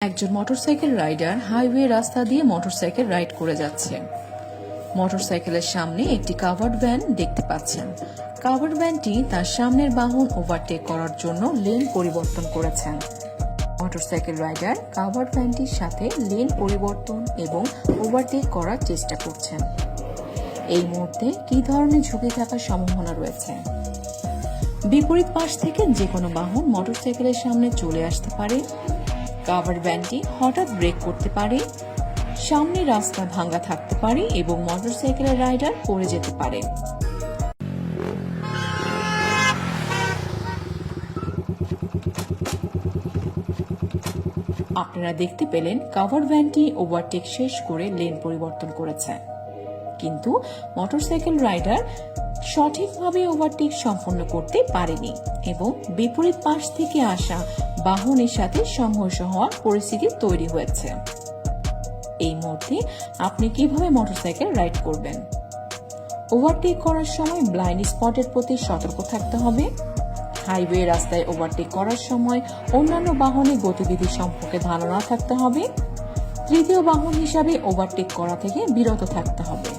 একজন motorcycle rider highway রাস্তা দিয়ে মোটরসাইকেল রাইড করে যাচ্ছে। মোটরসাইকেলের সামনে একটি কাভার্ড ভ্যান দেখতে পাচ্ছেন। কাভার্ড ভ্যানটি তার সামনের বাহন ওভারটেক করার জন্য লেন পরিবর্তন করেছেন। মোটরসাইকেল রাইডার কাভার্ড ভ্যানটির সাথে লেন পরিবর্তন এবং ওভারটেক করার চেষ্টা করছেন। এই মুহূর্তে কি ধরনের ঝুঁকি থাকার সম্ভাবনা রয়েছে? বিপরীত পাশ থেকে যে কোনো বাহন মোটরসাইকেলের সামনে চলে আসতে পারে। কাভার ভ্যানটি হঠাৎ ব্রেক করতে পারে, সামনে রাস্তা ভাঙ্গা থাকতে পারে এবং মোটরসাইকেলের রাইডার পড়ে যেতে পারে। আপনারা দেখতে পেলেন, কাভার ভ্যানটি ওভারটেক শেষ করে লেন পরিবর্তন করেছে। কিন্তু মোটরসাইকেল রাইডার সঠিকভাবে ওভারটেক সম্পন্ন করতে পারেনি এবং বিপরীত পাশ থেকে আসা বাহনের সাথে সংঘর্ষ হওয়ার পরিস্থিতি তৈরি হয়েছে। এই মুহূর্তে আপনি কীভাবে মোটরসাইকেল রাইড করবেন? ওভারটেক করার সময় ব্লাইন্ড স্পটের প্রতি সতর্ক থাকতে হবে। হাইওয়ে রাস্তায় ওভারটেক করার সময় অন্যান্য বাহনের গতিবিধি সম্পর্কে ধারণা থাকতে হবে। তৃতীয় বাহন হিসাবে ওভারটেক করা থেকে বিরত থাকতে হবে।